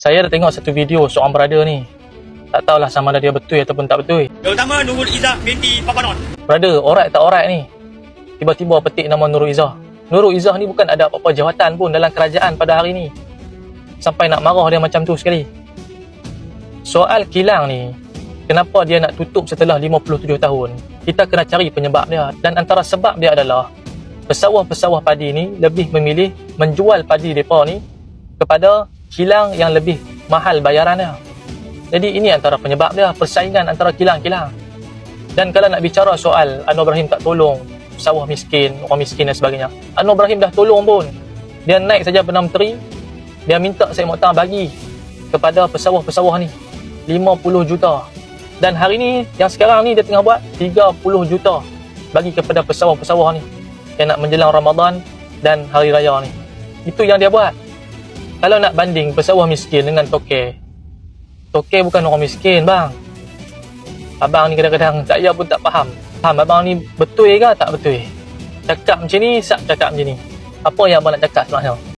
Saya dah tengok satu video seorang brother ni. Tak tahulah sama ada dia betul ataupun tak betul. Yang utama Nurul Izzah binti Papanon. Brother, alright tak alright ni? Tiba-tiba petik nama Nurul Izzah. Nurul Izzah ni bukan ada apa-apa jawatan pun dalam kerajaan pada hari ni. Sampai nak marah dia macam tu sekali. Soal kilang ni, kenapa dia nak tutup setelah 57 tahun? Kita kena cari penyebab dia. Dan antara sebab dia adalah pesawah-pesawah padi ni lebih memilih menjual padi mereka ni kepada kilang yang lebih mahal bayarannya. Jadi ini antara penyebab dia, persaingan antara kilang-kilang. Dan kalau nak bicara soal Anwar Ibrahim tak tolong sawah miskin, orang miskin dan sebagainya. Anwar Ibrahim dah tolong pun. Dia naik saja Perdana Menteri, dia minta Syed Mokhtar bagi kepada pesawah-pesawah ni 50 juta. Dan hari ni, yang sekarang ni dia tengah buat 30 juta bagi kepada pesawah-pesawah ni yang nak menjelang Ramadan dan Hari Raya ni. Itu yang dia buat. Kalau nak banding pesawah miskin dengan toke, toke bukan orang miskin bang. Abang ni kadang-kadang saya pun tak faham. Faham abang ni betul ke tak betul? Cakap macam ni, sak cakap macam ni. Apa yang abang nak cakap sebenarnya?